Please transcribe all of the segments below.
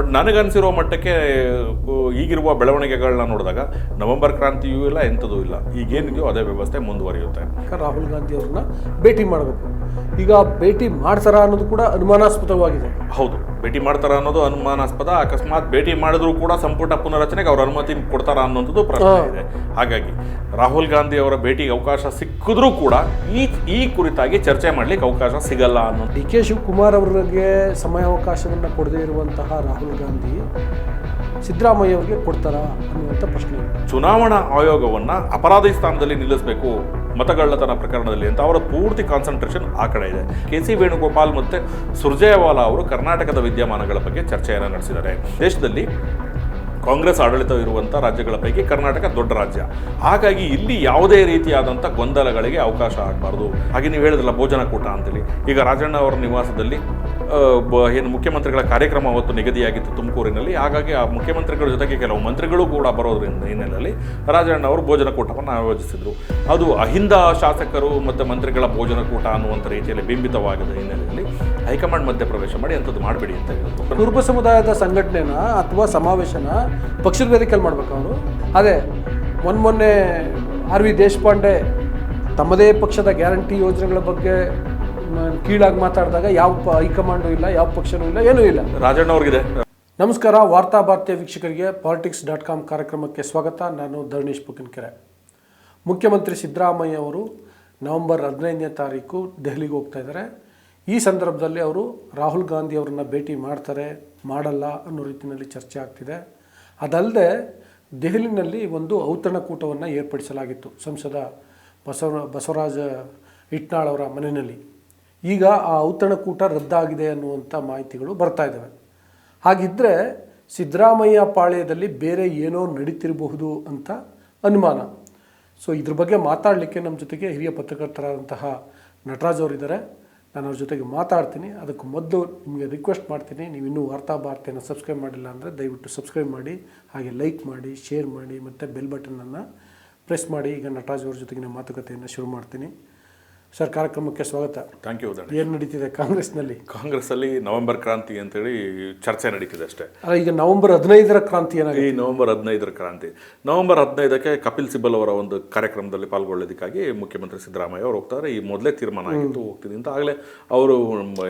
But ನನಗನ್ಸಿರೋ ಮಟ್ಟಕ್ಕೆ ಈಗಿರುವ ಬೆಳವಣಿಗೆಗಳನ್ನ ನೋಡಿದಾಗ ನವೆಂಬರ್ ಕ್ರಾಂತಿಯೂ ಇಲ್ಲ ಎಂಥದೂ ಇಲ್ಲ. ಈಗೇನಿದೆಯೋ ಅದೇ ವ್ಯವಸ್ಥೆ ಮುಂದುವರಿಯುತ್ತೆ. ರಾಹುಲ್ ಗಾಂಧಿ ಅವ್ರನ್ನ ಭೇಟಿ ಮಾಡಬೇಕು. ಈಗ ಭೇಟಿ ಮಾಡ್ತಾರ ಅನ್ನೋದು ಕೂಡ ಅನುಮಾನಾಸ್ಪದವಾಗಿದೆ. ಹೌದು. ಭೇಟಿ ಮಾಡ್ತಾರ ಅನ್ನೋದು ಅನುಮಾನಾಸ್ಪದ. ಅಕಸ್ಮಾತ್ ಭೇಟಿ ಮಾಡಿದ್ರು ಕೂಡ ಸಂಪುಟ ಪುನರಚನೆಗೆ ಅವ್ರ ಅನುಮತಿ ಕೊಡ್ತಾರ ಅನ್ನೋಂಥದ್ದು ಪ್ರಶ್ನೆ ಇದೆ. ಹಾಗಾಗಿ ರಾಹುಲ್ ಗಾಂಧಿ ಅವರ ಭೇಟಿಗೆ ಅವಕಾಶ ಸಿಕ್ಕಿದ್ರೂ ಕೂಡ ಈ ಈ ಕುರಿತಾಗಿ ಚರ್ಚೆ ಮಾಡ್ಲಿಕ್ಕೆ ಅವಕಾಶ ಸಿಗಲ್ಲ ಅನ್ನೋ ಡಿ ಕೆ ಶಿವಕುಮಾರ್ ಅವರಿಗೆ ಸಮಯಾವಕಾಶವನ್ನು ಕೊಡದೇ ಇರುವಂತಹ ರಾಹುಲ್ ಗಾಂಧಿ ಸಿದ್ದರಾಮಯ್ಯ ಅವರಿಗೆ ಕೊಡ್ತಾರಾ ಅನ್ನುವಂಥ ಪ್ರಶ್ನೆ ಚುನಾವಣಾ ಆಯೋಗವನ್ನ ಅಪರಾಧಿ ಸ್ಥಾನದಲ್ಲಿ ನಿಲ್ಲಿಸಬೇಕು. ಮತಗಳ್ಳತನ ಪ್ರಕರಣದಲ್ಲಿ ಅಂತ ಅವರ ಪೂರ್ತಿ ಕಾನ್ಸಂಟ್ರೇಷನ್ ಆ ಕಡೆ ಇದೆ. ಕೆ ಸಿ ವೇಣುಗೋಪಾಲ್ ಮತ್ತೆ ಸುರ್ಜೇವಾಲಾ ಅವರು ಕರ್ನಾಟಕದ ವಿದ್ಯಮಾನಗಳ ಬಗ್ಗೆ ಚರ್ಚೆಯನ್ನು ನಡೆಸಿದ್ದಾರೆ. ದೇಶದಲ್ಲಿ ಕಾಂಗ್ರೆಸ್ ಆಡಳಿತ ಇರುವಂಥ ರಾಜ್ಯಗಳ ಪೈಕಿ ಕರ್ನಾಟಕ ದೊಡ್ಡ ರಾಜ್ಯ. ಹಾಗಾಗಿ ಇಲ್ಲಿ ಯಾವುದೇ ರೀತಿಯಾದಂಥ ಗೊಂದಲಗಳಿಗೆ ಅವಕಾಶ ಆಗಬಾರ್ದು. ಹಾಗೆ ನೀವು ಹೇಳಿದ್ರಲ್ಲ ಭೋಜನ ಕೂಟ ಅಂತೇಳಿ. ಈಗ ರಾಜಣ್ಣ ಅವರ ನಿವಾಸದಲ್ಲಿ ಏನು ಮುಖ್ಯಮಂತ್ರಿಗಳ ಕಾರ್ಯಕ್ರಮ ಅವತ್ತು ನಿಗದಿಯಾಗಿತ್ತು ತುಮಕೂರಿನಲ್ಲಿ. ಹಾಗಾಗಿ ಆ ಮುಖ್ಯಮಂತ್ರಿಗಳ ಜೊತೆಗೆ ಕೆಲವು ಮಂತ್ರಿಗಳು ಕೂಡ ಬರೋದ್ರಿಂದ ಹಿನ್ನೆಲೆಯಲ್ಲಿ ರಾಜಣ್ಣ ಅವರು ಭೋಜನ ಕೂಟವನ್ನು ಆಯೋಜಿಸಿದರು. ಅದು ಅಹಿಂದ ಶಾಸಕರು ಮತ್ತು ಮಂತ್ರಿಗಳ ಭೋಜನಕೂಟ ಅನ್ನುವಂಥ ರೀತಿಯಲ್ಲಿ ಬಿಂಬಿತವಾಗದ ಹಿನ್ನೆಲೆಯಲ್ಲಿ ಹೈಕಮಾಂಡ್ ಮಧ್ಯಪ್ರವೇಶ ಮಾಡಿ ಅಂಥದ್ದು ಮಾಡಬೇಡಿ ಅಂತ ಹೇಳಿದ್ರು ಕುರುಬ ಸಮುದಾಯದ ಸಂಘಟನೆನ ಅಥವಾ ಸಮಾವೇಶನ ಪಕ್ಷದ ವೇದಿಕೆಯಲ್ಲಿ ಮಾಡಬೇಕು ಅವರು. ಅದೇ ಮೊನ್ನೆ ಮೊನ್ನೆ ಆರ್ ವಿ ದೇಶಪಾಂಡೆ ತಮ್ಮದೇ ಪಕ್ಷದ ಗ್ಯಾರಂಟಿ ಯೋಜನೆಗಳ ಬಗ್ಗೆ ಕೀಳಾಗಿ ಮಾತಾಡಿದಾಗ ಯಾವ ಹೈಕಮಾಂಡು ಇಲ್ಲ ಯಾವ ಪಕ್ಷನೂ ಇಲ್ಲ ಏನೂ ಇಲ್ಲ. ರಾಜಣ್ಣ ಅವ್ರಿಗಿದೆ ನಮಸ್ಕಾರ ವಾರ್ತಾ ಭಾರತೀಯ ವೀಕ್ಷಕರಿಗೆ ಪಾಲಿಟಿಕ್ಸ್ ಡಾಟ್ ಕಾಮ್ ಕಾರ್ಯಕ್ರಮಕ್ಕೆ ಸ್ವಾಗತ. ನಾನು ಧರಣೇಶ್ ಪುಕಿನ್ಕೆರೆ ಮುಖ್ಯಮಂತ್ರಿ ಸಿದ್ದರಾಮಯ್ಯ ಅವರು ನವೆಂಬರ್ ಹದಿನೈದನೇ ತಾರೀಕು ದೆಹಲಿಗೆ ಹೋಗ್ತಾ ಇದ್ದಾರೆ. ಈ ಸಂದರ್ಭದಲ್ಲಿ ಅವರು ರಾಹುಲ್ ಗಾಂಧಿ ಅವರನ್ನು ಭೇಟಿ ಮಾಡ್ತಾರೆ ಮಾಡಲ್ಲ ಅನ್ನೋ ರೀತಿಯಲ್ಲಿ ಚರ್ಚೆ ಆಗ್ತಿದೆ. ಅದಲ್ಲದೆ ದೆಹಲಿನಲ್ಲಿ ಒಂದು ಔತಣಕೂಟವನ್ನು ಏರ್ಪಡಿಸಲಾಗಿತ್ತು. ಸಂಸದ ಬಸವ ಬಸವರಾಜ ಇಟ್ನಾಳ್ ಅವರ ಮನೆಯಲ್ಲಿ. ಈಗ ಆ ಔತಣಕೂಟ ರದ್ದಾಗಿದೆ ಅನ್ನುವಂಥ ಮಾಹಿತಿಗಳು ಬರ್ತಾ ಇದ್ದಾವೆ. ಹಾಗಿದ್ದರೆ ಸಿದ್ದರಾಮಯ್ಯ ಪಾಳ್ಯದಲ್ಲಿ ಬೇರೆ ಏನೋ ನಡೀತಿರಬಹುದು ಅಂತ ಅನುಮಾನ. ಸೊ ಇದ್ರ ಬಗ್ಗೆ ಮಾತಾಡಲಿಕ್ಕೆ ನಮ್ಮ ಜೊತೆಗೆ ಹಿರಿಯ ಪತ್ರಕರ್ತರಾದಂತಹ ನಟರಾಜ್ ಅವರಿದ್ದಾರೆ. ನಾನು ಅವ್ರ ಜೊತೆಗೆ ಮಾತಾಡ್ತೀನಿ. ಅದಕ್ಕೆ ಮೊದಲು ನಿಮಗೆ ರಿಕ್ವೆಸ್ಟ್ ಮಾಡ್ತೀನಿ. ನೀವು ಇನ್ನೂ ವಾರ್ತಾ ಭಾರತಿಯನ್ನು ಸಬ್ಸ್ಕ್ರೈಬ್ ಮಾಡಿಲ್ಲ ಅಂದರೆ ದಯವಿಟ್ಟು ಸಬ್ಸ್ಕ್ರೈಬ್ ಮಾಡಿ, ಹಾಗೆ ಲೈಕ್ ಮಾಡಿ ಶೇರ್ ಮಾಡಿ, ಮತ್ತು ಬೆಲ್ ಬಟನನ್ನು ಪ್ರೆಸ್ ಮಾಡಿ. ಈಗ ನಟರಾಜ್ ಅವ್ರ ಜೊತೆಗಿನ ಮಾತುಕತೆಯನ್ನು ಶುರು ಮಾಡ್ತೀನಿ. ಸರ್ ಕಾರ್ಯಕ್ರಮಕ್ಕೆ ಸ್ವಾಗತ. ಥ್ಯಾಂಕ್ ಯು ಏನು ನಡೀತಿದೆ ಕಾಂಗ್ರೆಸ್ನಲ್ಲಿ? ಕಾಂಗ್ರೆಸ್ಸಲ್ಲಿ ನವೆಂಬರ್ ಕ್ರಾಂತಿ ಅಂತೇಳಿ ಚರ್ಚೆ ನಡೀತಿದೆ ಅಷ್ಟೇ. ಅಲ್ಲ ಈಗ ನವೆಂಬರ್ ಹದಿನೈದರ ಕ್ರಾಂತಿ ಏನಾಗಿದೆ? ಈ ನವೆಂಬರ್ ಹದಿನೈದರ ಕ್ರಾಂತಿ. ನವೆಂಬರ್ ಹದಿನೈದಕ್ಕೆ ಕಪಿಲ್ ಸಿಬ್ಬಲ್ ಅವರ ಒಂದು ಕಾರ್ಯಕ್ರಮದಲ್ಲಿ ಪಾಲ್ಗೊಳ್ಳೋದಕ್ಕಾಗಿ ಮುಖ್ಯಮಂತ್ರಿ ಸಿದ್ದರಾಮಯ್ಯ ಅವರು ಹೋಗ್ತಾರೆ. ಈ ಮೊದಲೇ ತೀರ್ಮಾನ ಆಗಿತ್ತು ಹೋಗ್ತೀನಿ ಅಂತ. ಆಗಲೇ ಅವರು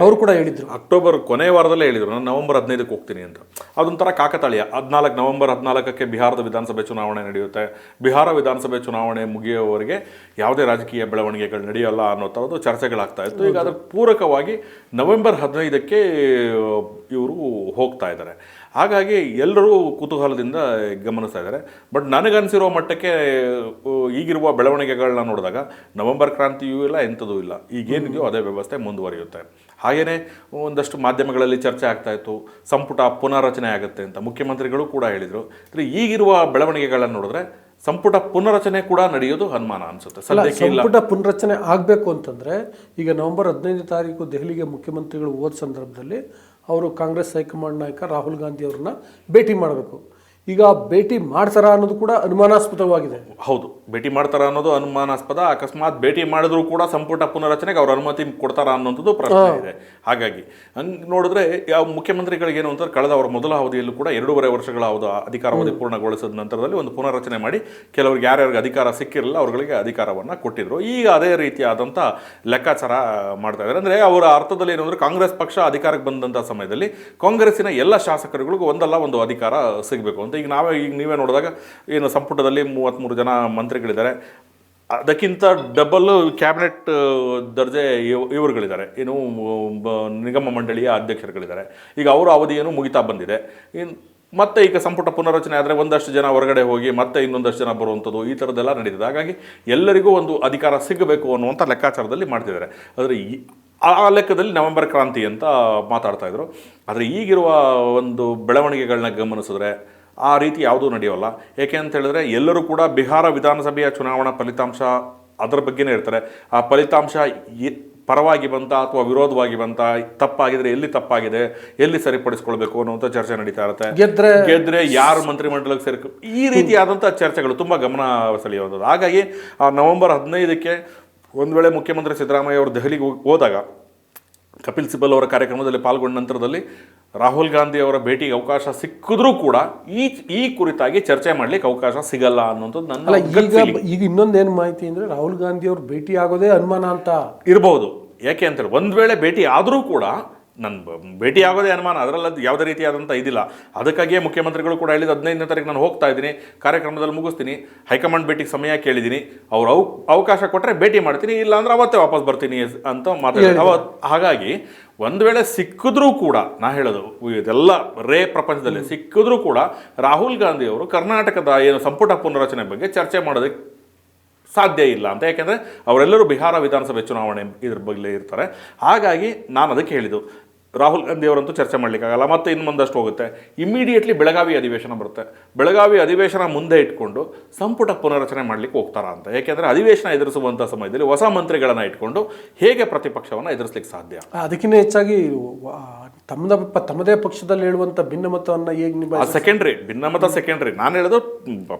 ಅವರು ಕೂಡ ಹೇಳಿದ್ರು. ಅಕ್ಟೋಬರ್ ಕೊನೆ ವಾರದಲ್ಲೇ ಹೇಳಿದರು ನಾನು ನವೆಂಬರ್ ಹದಿನೈದಕ್ಕೆ ಹೋಗ್ತೀನಿ ಅಂತ. ಅದೊಂಥರ ಕಾಕತಾಳೀಯ. ಹದಿನಾಲ್ಕು ನವೆಂಬರ್ ಹದಿನಾಲ್ಕಕ್ಕೆ ಬಿಹಾರದ ವಿಧಾನಸಭೆ ಚುನಾವಣೆ ನಡೆಯುತ್ತೆ. ಬಿಹಾರ ವಿಧಾನಸಭೆ ಚುನಾವಣೆ ಮುಗಿಯುವವರೆಗೆ ಯಾವುದೇ ರಾಜಕೀಯ ಬೆಳವಣಿಗೆಗಳು ನಡೆಯಲ್ಲ. ಅನ್ನೋ ಥರದ್ದು ಚರ್ಚೆಗಳಾಗ್ತಾ ಇತ್ತು. ಈಗ ಅದಕ್ಕೆ ಪೂರಕವಾಗಿ ನವೆಂಬರ್ ಹದಿನೈದಕ್ಕೆ ಇವರು ಹೋಗ್ತಾ ಇದ್ದಾರೆ. ಹಾಗಾಗಿ ಎಲ್ಲರೂ ಕುತೂಹಲದಿಂದ ಗಮನಿಸ್ತಾ ಇದ್ದಾರೆ. ಬಟ್ ನನಗನ್ಸಿರೋ ಮಟ್ಟಕ್ಕೆ ಈಗಿರುವ ಬೆಳವಣಿಗೆಗಳನ್ನ ನೋಡಿದಾಗ ನವೆಂಬರ್ ಕ್ರಾಂತಿಯೂ ಇಲ್ಲ, ಎಂಥದೂ ಇಲ್ಲ. ಈಗೇನಿದೆಯೋ ಅದೇ ವ್ಯವಸ್ಥೆ ಮುಂದುವರಿಯುತ್ತೆ. ಹಾಗೆಯೇ ಒಂದಷ್ಟು ಮಾಧ್ಯಮಗಳಲ್ಲಿ ಚರ್ಚೆ ಆಗ್ತಾ ಇತ್ತು. ಸಂಪುಟ ಪುನರ್ರಚನೆ ಆಗುತ್ತೆ ಅಂತ ಮುಖ್ಯಮಂತ್ರಿಗಳು ಕೂಡ ಹೇಳಿದರು. ಈಗಿರುವ ಬೆಳವಣಿಗೆಗಳನ್ನು ನೋಡಿದ್ರೆ ಸಂಪುಟ ಪುನರ್ರಚನೆ ಕೂಡ ನಡೆಯೋದು ಅನುಮಾನ ಅನ್ಸುತ್ತೆ. ಸದ್ಯಕ್ಕೆ ಇಲ್ಲ. ಸಂಪುಟ ಪುನರ್ರಚನೆ ಆಗಬೇಕು ಅಂತಂದ್ರೆ ಈಗ ನವೆಂಬರ್ ಹದಿನೈದನೇ ತಾರೀಕು ದೆಹಲಿಗೆ ಮುಖ್ಯಮಂತ್ರಿಗಳು ಹೋದ ಸಂದರ್ಭದಲ್ಲಿ ಅವರು ಕಾಂಗ್ರೆಸ್ ಹೈಕಮಾಂಡ್ ನಾಯಕ ರಾಹುಲ್ ಗಾಂಧಿ ಅವ್ರನ್ನ ಭೇಟಿ ಮಾಡಬೇಕು. ಈಗ ಭೇಟಿ ಮಾಡ್ತಾರ ಅನ್ನೋದು ಕೂಡ ಅನುಮಾನಾಸ್ಪದವಾಗಿದೆ. ಹೌದು. ಭೇಟಿ ಮಾಡ್ತಾರ ಅನ್ನೋದು ಅನುಮಾನಾಸ್ಪದ. ಅಕಸ್ಮಾತ್ ಭೇಟಿ ಮಾಡಿದ್ರು ಕೂಡ ಸಂಪುಟ ಪುನರಚನೆಗೆ ಅವ್ರ ಅನುಮತಿ ಕೊಡ್ತಾರ ಅನ್ನೋಂಥದ್ದು ಪ್ರಶ್ನೆ ಇದೆ. ಹಾಗಾಗಿ ಹಂಗೆ ನೋಡಿದ್ರೆ ಯಾವ ಮುಖ್ಯಮಂತ್ರಿಗಳಿಗೆ ಏನು ಅಂತಾರೆ ಕಳೆದ ಅವರ ಮೊದಲ ಅವಧಿಯಲ್ಲೂ ಕೂಡ ಎರಡೂವರೆ ವರ್ಷಗಳ ಅವಧಿ ಅಧಿಕಾರಾವಧಿ ಪೂರ್ಣಗೊಳಿಸಿದ ನಂತರದಲ್ಲಿ ಒಂದು ಪುನರಚನೆ ಮಾಡಿ ಕೆಲವರಿಗೆ ಯಾರ್ಯಾರಿಗೆ ಅಧಿಕಾರ ಸಿಕ್ಕಿರಲಿಲ್ಲ ಅವರುಗಳಿಗೆ ಅಧಿಕಾರವನ್ನು ಕೊಟ್ಟಿದ್ರು. ಈಗ ಅದೇ ರೀತಿಯಾದಂಥ ಲೆಕ್ಕಾಚಾರ ಮಾಡ್ತಾ ಇದ್ದಾರೆ. ಅಂದರೆ ಅವರ ಅರ್ಥದಲ್ಲಿ ಏನು ಅಂದರೆ ಕಾಂಗ್ರೆಸ್ ಪಕ್ಷ ಅಧಿಕಾರಕ್ಕೆ ಬಂದಂಥ ಸಮಯದಲ್ಲಿ ಕಾಂಗ್ರೆಸ್ಸಿನ ಎಲ್ಲ ಶಾಸಕರುಗಳಿಗೂ ಒಂದಲ್ಲ ಒಂದು ಅಧಿಕಾರ ಸಿಗಬೇಕು ಅಂತ. ಈಗ ನಾವೇ ಈಗ ನೀವೇ ನೋಡಿದಾಗ ಏನು ಸಂಪುಟದಲ್ಲಿ ಮೂವತ್ತ್ಮೂರು ಜನ ಮಂತ್ರಿಗಳಿದ್ದಾರೆ ಅದಕ್ಕಿಂತ ಡಬಲ್ ಕ್ಯಾಬಿನೆಟ್ ದರ್ಜೆ ಇವ್- ಇವರುಗಳಿದ್ದಾರೆ. ಏನು ನಿಗಮ ಮಂಡಳಿಯ ಅಧ್ಯಕ್ಷರುಗಳಿದ್ದಾರೆ. ಈಗ ಅವರ ಅವಧಿ ಏನು ಮುಗಿತಾ ಬಂದಿದೆ. ಇನ್, ಮತ್ತೆ ಈಗ ಸಂಪುಟ ಪುನರಚನೆ ಆದರೆ ಒಂದಷ್ಟು ಜನ ಹೊರಗಡೆ ಹೋಗಿ, ಮತ್ತೆ ಇನ್ನೊಂದಷ್ಟು ಜನ ಬರುವಂಥದ್ದು ಈ ಥರದ್ದೆಲ್ಲ ನಡೀತಿದೆ. ಹಾಗಾಗಿ ಎಲ್ಲರಿಗೂ ಒಂದು ಅಧಿಕಾರ ಸಿಗಬೇಕು ಅನ್ನುವಂಥ ಲೆಕ್ಕಾಚಾರದಲ್ಲಿ ಮಾಡ್ತಿದ್ದಾರೆ. ಆದರೆ ಈ, ಆ ಲೆಕ್ಕದಲ್ಲಿ ನವೆಂಬರ್ ಕ್ರಾಂತಿ ಅಂತ ಮಾತಾಡ್ತಾ ಇದ್ರು. ಆದರೆ ಈಗಿರುವ ಒಂದು ಬೆಳವಣಿಗೆಗಳನ್ನ ಗಮನಿಸಿದ್ರೆ ಆ ರೀತಿ ಯಾವುದೂ ನಡೆಯೋಲ್ಲ. ಏಕೆ ಅಂತ ಹೇಳಿದ್ರೆ ಎಲ್ಲರೂ ಕೂಡ ಬಿಹಾರ ವಿಧಾನಸಭೆಯ ಚುನಾವಣಾ ಫಲಿತಾಂಶ ಅದರ ಬಗ್ಗೆನೇ ಇರ್ತಾರೆ ಆ ಫಲಿತಾಂಶ ಪರವಾಗಿ ಬಂತ ಅಥವಾ ವಿರೋಧವಾಗಿ ಬಂತ ತಪ್ಪಾಗಿದ್ರೆ ಎಲ್ಲಿ ತಪ್ಪಾಗಿದೆ ಎಲ್ಲಿ ಸರಿಪಡಿಸ್ಕೊಳ್ಬೇಕು ಅನ್ನುವಂಥ ಚರ್ಚೆ ನಡೀತಾ ಇರುತ್ತೆ. ಗೆದ್ರೆ ಗೆದ್ರೆ ಯಾರು ಮಂತ್ರಿಮಂಡಲಕ್ಕೆ ಸೇರ್ಕ ಈ ರೀತಿಯಾದಂಥ ಚರ್ಚೆಗಳು ತುಂಬ ಗಮನ ಸೆಳೆಯುವಂಥದ್ದು. ಹಾಗಾಗಿ ಆ ನವೆಂಬರ್ ಹದಿನೈದಕ್ಕೆ ಒಂದು ವೇಳೆ ಮುಖ್ಯಮಂತ್ರಿ ಸಿದ್ದರಾಮಯ್ಯ ಅವರು ದೆಹಲಿಗೆ ಹೋಗ್- ಹೋದಾಗ ಕಪಿಲ್ ಸಿಬಲ್ ಅವರ ಕಾರ್ಯಕ್ರಮದಲ್ಲಿ ಪಾಲ್ಗೊಂಡ ನಂತರದಲ್ಲಿ ರಾಹುಲ್ ಗಾಂಧಿ ಅವರ ಭೇಟಿಗೆ ಅವಕಾಶ ಸಿಕ್ಕಿದ್ರೂ ಕೂಡ ಈ ಈ ಕುರಿತಾಗಿ ಚರ್ಚೆ ಮಾಡ್ಲಿಕ್ಕೆ ಅವಕಾಶ ಸಿಗಲ್ಲ ಅನ್ನೋದು ನನ್ನ ಈಗ ಇನ್ನೊಂದು ಈಗ ಇನ್ನೊಂದೇನು ಮಾಹಿತಿ ಅಂದ್ರೆ ರಾಹುಲ್ ಗಾಂಧಿ ಅವ್ರು ಭೇಟಿ ಆಗೋದೇ ಅನುಮಾನ ಅಂತ. ಇರಬಹುದು ಯಾಕೆ ಅಂತೇಳಿ ಒಂದ್ ವೇಳೆ ಭೇಟಿ ಆದರೂ ಕೂಡ ನನ್ನ ಭೇಟಿ ಆಗೋದೇ ಅನುಮಾನ ಅದರಲ್ಲಿ ಯಾವುದೇ ರೀತಿಯಾದಂಥ ಇದಿಲ್ಲ. ಅದಕ್ಕಾಗಿಯೇ ಮುಖ್ಯಮಂತ್ರಿಗಳು ಕೂಡ ಹೇಳಿದ ಹದಿನೈದನೇ ತಾರೀಕು ನಾನು ಹೋಗ್ತಾ ಇದ್ದೀನಿ ಕಾರ್ಯಕ್ರಮದಲ್ಲಿ ಮುಗಿಸ್ತೀನಿ ಹೈಕಮಾಂಡ್ ಭೇಟಿಗೆ ಸಮಯ ಕೇಳಿದ್ದೀನಿ ಅವ್ರು ಅವ್ ಅವಕಾಶ ಕೊಟ್ಟರೆ ಭೇಟಿ ಮಾಡ್ತೀನಿ ಇಲ್ಲ ಅಂದ್ರೆ ಅವತ್ತೇ ವಾಪಸ್ ಬರ್ತೀನಿ ಅಂತ ಮಾತಾಡ್ತೀನಿ ಅವತ್ ಹಾಗಾಗಿ ಒಂದು ವೇಳೆ ಸಿಕ್ಕಿದ್ರೂ ಕೂಡ ನಾ ಹೇಳೋದು ಇದೆಲ್ಲ ರೇ ಪ್ರಪಂಚದಲ್ಲಿ ಸಿಕ್ಕಿದ್ರೂ ಕೂಡ ರಾಹುಲ್ ಗಾಂಧಿ ಅವರು ಕರ್ನಾಟಕದ ಏನು ಸಂಪುಟ ಪುನರಚನೆ ಬಗ್ಗೆ ಚರ್ಚೆ ಮಾಡೋದಕ್ಕೆ ಸಾಧ್ಯ ಇಲ್ಲ ಅಂತ. ಯಾಕೆಂದರೆ ಅವರೆಲ್ಲರೂ ಬಿಹಾರ ವಿಧಾನಸಭೆ ಚುನಾವಣೆ ಇದ್ರ ಬಗ್ಗೆ ಇರ್ತಾರೆ. ಹಾಗಾಗಿ ನಾನು ಅದಕ್ಕೆ ಹೇಳಿದ್ದು ರಾಹುಲ್ ಗಾಂಧಿ ಅವರಂತೂ ಚರ್ಚೆ ಮಾಡಲಿಕ್ಕಾಗಲ್ಲ ಮತ್ತೆ ಇನ್ನು ಮುಂದಷ್ಟು ಹೋಗುತ್ತೆ. ಇಮ್ಮಿಡಿಯೇಟ್ಲಿ ಬೆಳಗಾವಿ ಅಧಿವೇಶನ ಬರುತ್ತೆ. ಬೆಳಗಾವಿ ಅಧಿವೇಶನ ಮುಂದೆ ಇಟ್ಕೊಂಡು ಸಂಪುಟ ಪುನರಚನೆ ಮಾಡಲಿಕ್ಕೆ ಹೋಗ್ತಾರ ಅಂತ. ಯಾಕೆಂದರೆ ಅಧಿವೇಶನ ಎದುರಿಸುವಂಥ ಸಮಯದಲ್ಲಿ ಹೊಸ ಮಂತ್ರಿಗಳನ್ನು ಇಟ್ಕೊಂಡು ಹೇಗೆ ಪ್ರತಿಪಕ್ಷವನ್ನು ಎದುರಿಸಲಿಕ್ಕೆ ಸಾಧ್ಯ? ಅದಕ್ಕಿಂತ ಹೆಚ್ಚಾಗಿ ವ- ತಮ್ಮದ ತಮ್ಮದೇ ಪಕ್ಷದಲ್ಲಿ ಹೇಳುವಂಥ ಭಿನ್ನಮತವನ್ನು ಹೇಗೆ ಸೆಕೆಂಡ್ರಿ ಭಿನ್ನಮತ ಸೆಕೆಂಡ್ರಿ ನಾನು ಹೇಳೋದು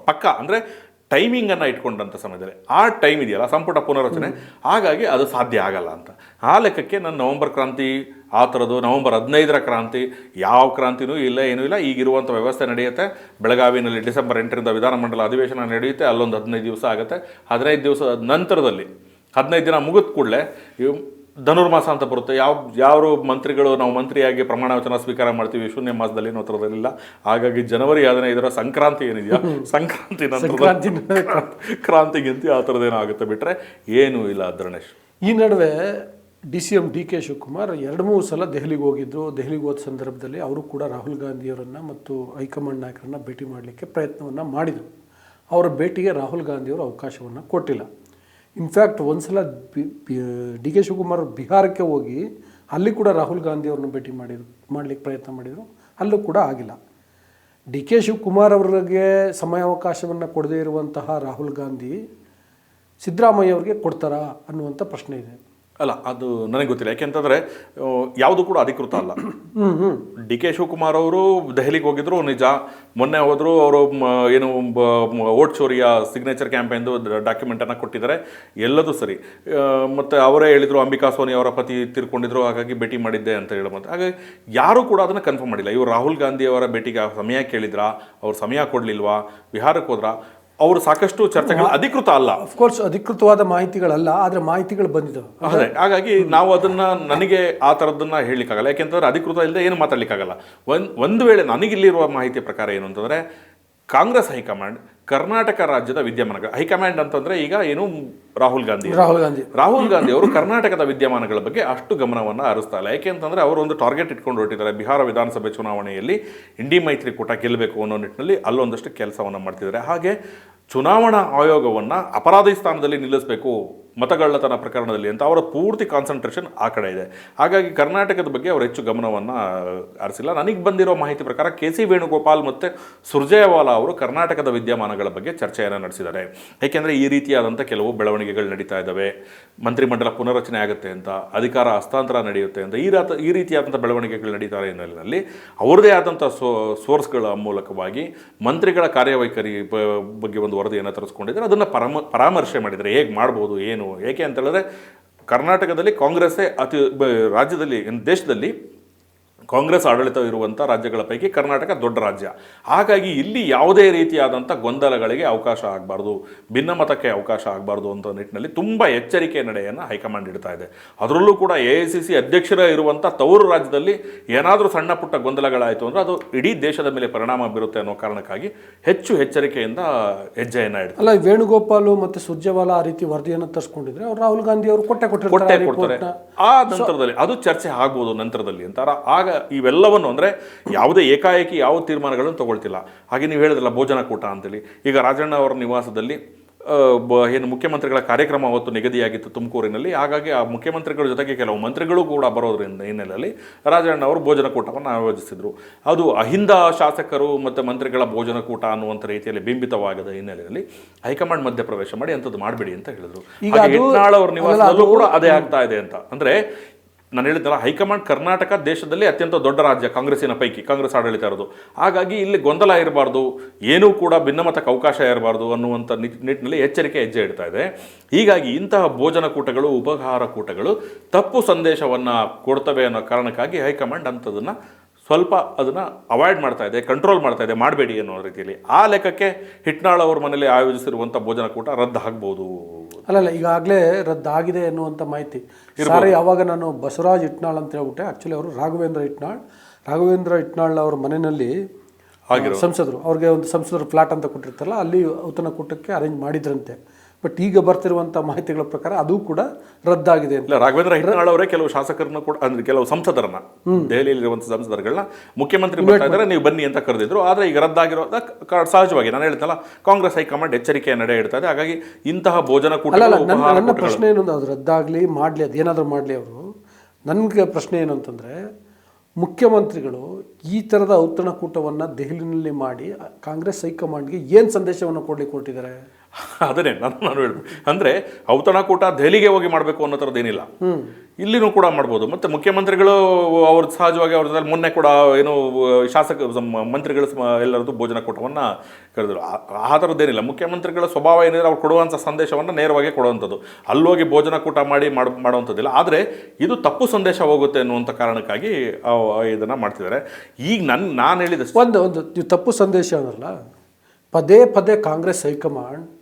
ಪಕ್ಕ. ಅಂದರೆ ಟೈಮಿಂಗನ್ನು ಇಟ್ಕೊಂಡಂಥ ಸಮಯದಲ್ಲಿ. ಆ ಟೈಮ್ ಇದೆಯಲ್ಲ ಸಂಪುಟ ಪುನರಚನೆ ಹಾಗಾಗಿ ಅದು ಸಾಧ್ಯ ಆಗಲ್ಲ ಅಂತ. ಆ ಲೆಕ್ಕಕ್ಕೆ ನಾನು ನವೆಂಬರ್ ಕ್ರಾಂತಿ ಆ ಥರದ್ದು ನವೆಂಬರ್ ಹದಿನೈದರ ಕ್ರಾಂತಿ ಯಾವ ಕ್ರಾಂತಿನೂ ಇಲ್ಲ ಏನೂ ಇಲ್ಲ. ಈಗಿರುವಂಥ ವ್ಯವಸ್ಥೆ ನಡೆಯುತ್ತೆ. ಬೆಳಗಾವಿನಲ್ಲಿ ಡಿಸೆಂಬರ್ ಎಂಟರಿಂದ ವಿಧಾನಮಂಡಲ ಅಧಿವೇಶನ ನಡೆಯುತ್ತೆ. ಅಲ್ಲೊಂದು ಹದಿನೈದು ದಿವಸ ಆಗುತ್ತೆ. ಹದಿನೈದು ದಿವಸ ನಂತರದಲ್ಲಿ ಹದಿನೈದು ದಿನ ಮುಗಿದ ಕೂಡಲೇ ಧನುರ್ಮಾಸ ಅಂತ ಬರುತ್ತೆ. ಯಾವ ಯಾರು ಮಂತ್ರಿಗಳು ನಾವು ಮಂತ್ರಿಯಾಗಿ ಪ್ರಮಾಣ ವಚನ ಸ್ವೀಕಾರ ಮಾಡ್ತೀವಿ ಶೂನ್ಯ ಮಾಸದಲ್ಲಿ ಏನೋ ಥರದಲ್ಲಿಲ್ಲ. ಹಾಗಾಗಿ ಜನವರಿ ಹದಿನೈದರ ಸಂಕ್ರಾಂತಿ ಏನಿದೆಯಾ? ಸಂಕ್ರಾಂತಿ ನಂತರ. ಕ್ರಾಂತಿಗಿಂತ ಆ ಥರದ್ದೇನೋ ಆಗುತ್ತೆ ಬಿಟ್ರೆ ಏನೂ ಇಲ್ಲ ಧರಣೇಶ್. ಈ ನಡುವೆ D C M D K Shivakumar ಎರಡು ಮೂರು ಸಲ ದೆಹಲಿಗೆ ಹೋಗಿದ್ರು. ದೆಹಲಿಗೆ ಹೋದ ಸಂದರ್ಭದಲ್ಲಿ ಅವರು ಕೂಡ ರಾಹುಲ್ ಗಾಂಧಿಯವರನ್ನು ಮತ್ತು ಹೈಕಮಾಂಡ್ ನಾಯಕರನ್ನು ಭೇಟಿ ಮಾಡಲಿಕ್ಕೆ ಪ್ರಯತ್ನವನ್ನು ಮಾಡಿದರು. ಅವರ ಭೇಟಿಗೆ ರಾಹುಲ್ ಗಾಂಧಿಯವರು ಅವಕಾಶವನ್ನು ಕೊಟ್ಟಿಲ್ಲ. ಇನ್ಫ್ಯಾಕ್ಟ್ ಒಂದು ಸಲ ಡಿ ಕೆ ಶಿವಕುಮಾರ್ ಬಿಹಾರಕ್ಕೆ ಹೋಗಿ ಅಲ್ಲಿ ಕೂಡ ರಾಹುಲ್ ಗಾಂಧಿಯವ್ರನ್ನ ಭೇಟಿ ಮಾಡಿದ್ರು, ಮಾಡಲಿಕ್ಕೆ ಪ್ರಯತ್ನ ಮಾಡಿದರು. ಅಲ್ಲೂ ಕೂಡ ಆಗಿಲ್ಲ. ಡಿ ಕೆ ಶಿವಕುಮಾರ್ ಅವರಿಗೆ ಸಮಯಾವಕಾಶವನ್ನು ಕೊಡದೇ ಇರುವಂತಹ ರಾಹುಲ್ ಗಾಂಧಿ ಸಿದ್ದರಾಮಯ್ಯ ಅವರಿಗೆ ಕೊಡ್ತಾರಾ ಅನ್ನುವಂಥ ಪ್ರಶ್ನೆ ಇದೆ. ಅಲ್ಲ, ಅದು ನನಗೆ ಗೊತ್ತಿಲ್ಲ. ಯಾಕೆಂತಂದ್ರೆ ಯಾವುದು ಕೂಡ ಅಧಿಕೃತ ಅಲ್ಲ. ಡಿ ಕೆ ಶಿವಕುಮಾರ್ ಅವರು ದೆಹಲಿಗೆ ಹೋಗಿದ್ರು, ನಿಜ. ಮೊನ್ನೆ ಹೋದರು, ಅವರು ಏನು ಓಟ್ ಚೋರಿಯ ಸಿಗ್ನೇಚರ್ ಕ್ಯಾಂಪೇನ್ದು ಡಾಕ್ಯುಮೆಂಟನ್ನು ಕೊಟ್ಟಿದ್ದಾರೆ. ಎಲ್ಲದೂ ಸರಿ. ಮತ್ತು ಮತ್ತೆ ಅವರೇ ಹೇಳಿದ್ರು, ಅಂಬಿಕಾ ಸೋನಿ ಅವರ ಪತಿ ತೀರ್ಕೊಂಡಿದ್ರು, ಹಾಗಾಗಿ ಭೇಟಿ ಮಾಡಿದ್ದೆ ಅಂತ ಹೇಳಿ ಮತ್ತೆ. ಹಾಗಾಗಿ ಯಾರೂ ಕೂಡ ಅದನ್ನು ಕನ್ಫರ್ಮ್ ಮಾಡಿಲ್ಲ. ಇವರು ರಾಹುಲ್ ಗಾಂಧಿ ಅವರ ಭೇಟಿಗೆ ಸಮಯ ಕೇಳಿದ್ರಾ? ಅವ್ರು ಸಮಯ ಕೊಡಲಿಲ್ವಾ? ಬಿಹಾರಕ್ಕೆ ಹೋದ್ರಾ? ಅವರು ಸಾಕಷ್ಟು ಚರ್ಚೆಗಳು ಅಧಿಕೃತ ಅಲ್ಲ. ಅಫ್ಕೋರ್ಸ್ ಅಧಿಕೃತವಾದ ಮಾಹಿತಿಗಳಲ್ಲ ಆದರೆ ಮಾಹಿತಿಗಳು ಬಂದಿದ್ದವು. ಅದೇ ಹಾಗಾಗಿ ನಾವು ಅದನ್ನ ನನಗೆ ಆ ಥರದ್ದನ್ನ ಹೇಳಲಿಕ್ಕಾಗಲ್ಲ. ಯಾಕೆಂತಂದ್ರೆ ಅಧಿಕೃತ ಇಲ್ಲದೆ ಏನು ಮಾತಾಡ್ಲಿಕ್ಕಾಗಲ್ಲ. ಒಂದು ಒಂದು ವೇಳೆ ನನಗಿಲ್ಲಿರುವ ಮಾಹಿತಿ ಪ್ರಕಾರ ಏನು ಅಂತಂದ್ರೆ ಕಾಂಗ್ರೆಸ್ ಹೈಕಮಾಂಡ್ ಕರ್ನಾಟಕ ರಾಜ್ಯದ ವಿದ್ಯಮಾನಗಳು ಹೈಕಮಾಂಡ್ ಅಂತಂದ್ರೆ ಈಗ ಏನು ರಾಹುಲ್ ಗಾಂಧಿ ರಾಹುಲ್ ಗಾಂಧಿ. ರಾಹುಲ್ ಗಾಂಧಿ ಅವರು ಕರ್ನಾಟಕದ ವಿದ್ಯಮಾನಗಳ ಬಗ್ಗೆ ಅಷ್ಟು ಗಮನವನ್ನು ಹರಿಸ್ತಾ ಇಲ್ಲ. ಯಾಕೆ ಅಂತಂದ್ರೆ ಅವರು ಒಂದು ಟಾರ್ಗೆಟ್ ಇಟ್ಕೊಂಡು ಹೊರಟಿದ್ದಾರೆ. ಬಿಹಾರ ವಿಧಾನಸಭೆ ಚುನಾವಣೆಯಲ್ಲಿ ಇಂಡಿ ಮೈತ್ರಿಕೂಟ ಗೆಲ್ಲಬೇಕು ಅನ್ನೋ ನಿಟ್ಟಿನಲ್ಲಿ ಅಲ್ಲೊಂದಷ್ಟು ಕೆಲಸವನ್ನು ಮಾಡ್ತಿದ್ದಾರೆ. ಹಾಗೆ ಚುನಾವಣಾ ಆಯೋಗವನ್ನು ಅಪರಾಧಿ ಸ್ಥಾನದಲ್ಲಿ ನಿಲ್ಲಿಸಬೇಕು ಮತಗಳ್ಳತನ ಪ್ರಕರಣದಲ್ಲಿ ಅಂತ ಅವರ ಪೂರ್ತಿ ಕಾನ್ಸಂಟ್ರೇಷನ್ ಆ ಕಡೆ ಇದೆ. ಹಾಗಾಗಿ ಕರ್ನಾಟಕದ ಬಗ್ಗೆ ಅವರು ಹೆಚ್ಚು ಗಮನವನ್ನು ಹರಿಸಿಲ್ಲ. ನನಗೆ ಬಂದಿರೋ ಮಾಹಿತಿ ಪ್ರಕಾರ ಕೆ ಸಿ ವೇಣುಗೋಪಾಲ್ ಮತ್ತು ಸುರ್ಜೇವಾಲಾ ಅವರು ಕರ್ನಾಟಕದ ವಿದ್ಯಮಾನಗಳ ಬಗ್ಗೆ ಚರ್ಚೆಯನ್ನು ನಡೆಸಿದ್ದಾರೆ. ಏಕೆಂದರೆ ಈ ರೀತಿಯಾದಂಥ ಕೆಲವು ಬೆಳವಣಿಗೆಗಳು ನಡೀತಾ ಇದ್ದಾವೆ. ಮಂತ್ರಿಮಂಡಲ ಪುನರಚನೆ ಆಗುತ್ತೆ ಅಂತ, ಅಧಿಕಾರ ಹಸ್ತಾಂತರ ನಡೆಯುತ್ತೆ ಅಂತ ಈ ರಾತ, ಈ ರೀತಿಯಾದಂಥ ಬೆಳವಣಿಗೆಗಳು ನಡೀತಾರೆ ಹಿನ್ನೆಲೆಯಲ್ಲಿ ಅವರದೇ ಆದಂಥ ಸೋರ್ಸ್ಗಳ ಮೂಲಕವಾಗಿ ಮಂತ್ರಿಗಳ ಕಾರ್ಯವೈಖರಿ ಬಗ್ಗೆ ಒಂದು ವರದಿಯನ್ನು ತರಿಸ್ಕೊಂಡಿದ್ದಾರೆ. ಅದನ್ನು ಪರಾಮ, ಪರಾಮರ್ಶೆ ಮಾಡಿದರೆ ಹೇಗೆ ಮಾಡ್ಬೋದು, ಏನು, ಏಕೆ ಅಂತ ಹೇಳಿದ್ರೆ ಕರ್ನಾಟಕದಲ್ಲಿ ಕಾಂಗ್ರೆಸ್ಸೇ ಅತಿ ರಾಜ್ಯದಲ್ಲಿ, ದೇಶದಲ್ಲಿ ಕಾಂಗ್ರೆಸ್ ಆಡಳಿತ ಇರುವಂಥ ರಾಜ್ಯಗಳ ಪೈಕಿ ಕರ್ನಾಟಕ ದೊಡ್ಡ ರಾಜ್ಯ. ಹಾಗಾಗಿ ಇಲ್ಲಿ ಯಾವುದೇ ರೀತಿಯಾದಂಥ ಗೊಂದಲಗಳಿಗೆ ಅವಕಾಶ ಆಗಬಾರ್ದು ಭಿನ್ನಮತಕ್ಕೆ ಅವಕಾಶ ಆಗಬಾರ್ದು ಅಂತ ನಿಟ್ಟಿನಲ್ಲಿ ತುಂಬ ಎಚ್ಚರಿಕೆ ನಡೆಯನ್ನು ಹೈಕಮಾಂಡ್ ಇಡ್ತಾ ಇದೆ. ಅದರಲ್ಲೂ ಕೂಡ ಎ ಐ ಸಿ ಸಿ ಅಧ್ಯಕ್ಷರ ಇರುವಂಥ ತವರು ರಾಜ್ಯದಲ್ಲಿ ಏನಾದರೂ ಸಣ್ಣ ಪುಟ್ಟ ಗೊಂದಲಗಳಾಯಿತು ಅಂದರೆ ಅದು ಇಡೀ ದೇಶದ ಮೇಲೆ ಪರಿಣಾಮ ಬೀರುತ್ತೆ ಅನ್ನೋ ಕಾರಣಕ್ಕಾಗಿ ಹೆಚ್ಚು ಎಚ್ಚರಿಕೆಯಿಂದ ಹೆಜ್ಜೆಯನ್ನು ಇಡ್ತಾರೆ. ಅಲ್ಲ ವೇಣುಗೋಪಾಲ್ ಮತ್ತು ಸುರ್ಜೇವಾಲಾ ಆ ರೀತಿ ವರದಿಯನ್ನು ತರಿಸ್ಕೊಂಡಿದ್ರೆ ಅವ್ರು ರಾಹುಲ್ ಗಾಂಧಿ ಅವರು ಕೊಟ್ಟೆ ಕೊಟ್ಟೆ ಕೊಡ್ತಾರೆ. ಆ ನಂತರದಲ್ಲಿ ಅದು ಚರ್ಚೆ ಆಗ್ಬೋದು ನಂತರದಲ್ಲಿ ಅಂತಾರ. ಆಗ ಇವೆಲ್ಲವನ್ನು ಅಂದರೆ ಯಾವುದೇ ಏಕಾಏಕಿ ಯಾವ ತೀರ್ಮಾನಗಳನ್ನು ತಗೊಳ್ತಿಲ್ಲ. ಹಾಗೆ ನೀವು ಹೇಳಿದ್ರಲ್ಲ ಭೋಜನಕೂಟ ಅಂತೇಳಿ. ಈಗ ರಾಜಣ್ಣ ಅವರ ನಿವಾಸದಲ್ಲಿ ಬ- ಏನು ಮುಖ್ಯಮಂತ್ರಿಗಳ ಕಾರ್ಯಕ್ರಮ ಅವತ್ತು ನಿಗದಿಯಾಗಿತ್ತು ತುಮಕೂರಿನಲ್ಲಿ. ಹಾಗಾಗಿ ಆ ಮುಖ್ಯಮಂತ್ರಿಗಳ ಜೊತೆಗೆ ಕೆಲವು ಮಂತ್ರಿಗಳು ಕೂಡ ಬರೋದ್ರಿಂದ ಹಿನ್ನೆಲೆಯಲ್ಲಿ ರಾಜಣ್ಣ ಅವರು ಭೋಜನಕೂಟವನ್ನು ಆಯೋಜಿಸಿದ್ರು. ಅದು ಅಹಿಂದ ಶಾಸಕರು ಮತ್ತು ಮಂತ್ರಿಗಳ ಭೋಜನಕೂಟ ಅನ್ನುವಂಥ ರೀತಿಯಲ್ಲಿ ಬಿಂಬಿತವಾಗದ ಹಿನ್ನೆಲೆಯಲ್ಲಿ ಹೈಕಮಾಂಡ್ ಮಧ್ಯಪ್ರವೇಶ ಮಾಡಿ ಅಂಥದ್ದು ಮಾಡಬೇಡಿ ಅಂತ ಹೇಳಿದರು. ಈಗ ಯತ್ನಾಳ್ ಅವ್ರ ನಿವಾಸದಲ್ಲೂ ಕೂಡ ಅದೇ ಆಗ್ತಾ ಇದೆ ಅಂತ. ಅಂದ್ರೆ ನಾನು ಹೇಳಿದ್ದಲ್ಲ, ಹೈಕಮಾಂಡ್ ಕರ್ನಾಟಕ ದೇಶದಲ್ಲಿ ಅತ್ಯಂತ ದೊಡ್ಡ ರಾಜ್ಯ, ಕಾಂಗ್ರೆಸ್ಸಿನ ಪೈಕಿ, ಕಾಂಗ್ರೆಸ್ ಆಡಳಿತ ಇರೋದು. ಹಾಗಾಗಿ ಇಲ್ಲಿ ಗೊಂದಲ ಇರಬಾರ್ದು, ಏನೂ ಕೂಡ ಭಿನ್ನಮತಕ್ಕೆ ಅವಕಾಶ ಇರಬಾರ್ದು ಅನ್ನುವಂಥ ನಿಟ್ಟಿನಲ್ಲಿ ಎಚ್ಚರಿಕೆ ಹೆಜ್ಜೆ ಇಡ್ತಾ ಇದೆ. ಹೀಗಾಗಿ ಇಂತಹ ಭೋಜನ ಕೂಟಗಳು, ಉಪಹಾರ ಕೂಟಗಳು ತಪ್ಪು ಸಂದೇಶವನ್ನು ಕೊಡ್ತವೆ ಅನ್ನೋ ಕಾರಣಕ್ಕಾಗಿ ಹೈಕಮಾಂಡ್ ಅಂಥದನ್ನು ಸ್ವಲ್ಪ ಅದನ್ನು ಅವಾಯ್ಡ್ ಮಾಡ್ತಾ ಇದೆ ಕಂಟ್ರೋಲ್ ಮಾಡ್ತಾ ಇದೆ, ಮಾಡಬೇಡಿ ಅನ್ನೋ ರೀತಿಯಲ್ಲಿ. ಆ ಲೆಕ್ಕಕ್ಕೆ ಹಿಟ್ನಾಳ್ ಅವ್ರ ಮನೇಲಿ ಆಯೋಜಿಸಿರುವಂಥ ಭೋಜನಕೂಟ ರದ್ದು ಆಗ್ಬೋದು. ಅಲ್ಲಲ್ಲ ಈಗಾಗಲೇ ರದ್ದಾಗಿದೆ ಎನ್ನುವಂಥ ಮಾಹಿತಿ. ಸಾರಿ ಅವಾಗ ನಾನು ಬಸವರಾಜ್ ಇಟ್ನಾಳ್ ಅಂತ ಹೇಳ್ಬಿಟ್ಟೆ. ಆ್ಯಕ್ಚುಲಿ ಅವರು ರಾಘವೇಂದ್ರ ಇಟ್ನಾಳ್. ರಾಘವೇಂದ್ರ ಇಟ್ನಾಳ್ ಅವ್ರ ಮನೆಯಲ್ಲಿ ಸಂಸದರು. ಅವ್ರಿಗೆ ಒಂದು ಸಂಸದರು ಫ್ಲಾಟ್ ಅಂತ ಕೊಟ್ಟಿರ್ತಾರಲ್ಲ ಅಲ್ಲಿ ಔತಣಕೂಟಕ್ಕೆ ಅರೇಂಜ್ ಮಾಡಿದ್ರಂತೆ. ಬಟ್ ಈಗ ಬರ್ತಿರುವಂಥ ಮಾಹಿತಿಗಳ ಪ್ರಕಾರ ಅದು ಕೂಡ ರದ್ದಾಗಿದೆ ಅಂತ. ಇಲ್ಲ ರಾಘವೇಂದ್ರ ಹಿಟ್ನಾಳ್ ಅವರೇ ಕೆಲವು ಶಾಸಕರನ್ನ ಕೂಡ ಅಂದ್ರೆ ಕೆಲವು ಸಂಸದರನ್ನ ದೆಹಲಿಯಲ್ಲಿರುವಂಥ ಸಂಸದರುಗಳನ್ನ ಮುಖ್ಯಮಂತ್ರಿ ಬರ್ತಾ ಇದ್ದಾರೆ ನೀವು ಬನ್ನಿ ಅಂತ ಕರೆದಿದ್ರು. ಆದ್ರೆ ಈಗ ರದ್ದಾಗಿರೋದ ಕ- ಸಹಜವಾಗಿ ನಾನು ಹೇಳ್ತಲ್ಲ ಕಾಂಗ್ರೆಸ್ ಹೈಕಮಾಂಡ್ ಎಚ್ಚರಿಕೆಯ ನಡೆ ಇಡ್ತಾ ಇದೆ. ಹಾಗಾಗಿ ಇಂತಹ ಭೋಜನ ಕೂಡ ನನ್ನ ಪ್ರಶ್ನೆ ಏನು ಅದು ಮಾಡ್ಲಿ ಮಾಡಲಿ ಅದೇನಾದರೂ ಮಾಡ್ಲಿ ಅವರು. ನನಗೆ ಪ್ರಶ್ನೆ ಏನು ಅಂತಂದರೆ ಮುಖ್ಯಮಂತ್ರಿಗಳು ಈ ತರದ ಔತಣಕೂಟವನ್ನ ದೆಹಲಿನಲ್ಲಿ ಮಾಡಿ ಕಾಂಗ್ರೆಸ್ ಹೈಕಮಾಂಡ್ಗೆ ಏನು ಸಂದೇಶವನ್ನು ಕೊಡ್ಲಿಕ್ಕೆ ಕೊಟ್ಟಿದ್ದಾರೆ ಅದನ್ನೇ ನಾನು ನಾನು ಹೇಳ್ಬೋದು ಅಂದ್ರೆ ಔತಣಕೂಟ ದೆಹಲಿಗೆ ಹೋಗಿ ಮಾಡಬೇಕು ಅನ್ನೋ ಥರದ್ದೇನಿಲ್ಲ ಇಲ್ಲಿನೂ ಕೂಡ ಮಾಡ್ಬೋದು. ಮತ್ತು ಮುಖ್ಯಮಂತ್ರಿಗಳು ಅವ್ರ ಸಹಜವಾಗಿ ಅವ್ರ ಮೊನ್ನೆ ಕೂಡ ಏನು, ಶಾಸಕ ಮಂತ್ರಿಗಳು ಎಲ್ಲರದ್ದು ಭೋಜನ ಕೂಟವನ್ನು ಕರೆದರು ಆ- ಥರದ್ದೇನಿಲ್ಲ ಮುಖ್ಯಮಂತ್ರಿಗಳ ಸ್ವಭಾವ ಏನಿದೆ ಅವ್ರು ಕೊಡುವಂಥ ಸಂದೇಶವನ್ನು ನೇರವಾಗಿ ಕೊಡುವಂಥದ್ದು. ಅಲ್ಲೋಗಿ ಭೋಜನ ಕೂಟ ಮಾಡಿ ಮಾಡಿ, ಮಾಡುವಂಥದ್ದಿಲ್ಲ. ಆದರೆ ಇದು ತಪ್ಪು ಸಂದೇಶ ಹೋಗುತ್ತೆ ಅನ್ನುವಂಥ ಕಾರಣಕ್ಕಾಗಿ ಇದನ್ನು ಇದನ್ನ ಮಾಡ್ತಿದ್ದಾರೆ. ಈಗ ನನ್ನ ನಾನು ಹೇಳಿದ ಒಂದು ಒಂದು ತಪ್ಪು ಸಂದೇಶ ಅನ್ನಲ್ಲ. ಪದೇ ಪದೇ ಕಾಂಗ್ರೆಸ್ ಹೈಕಮಾಂಡ್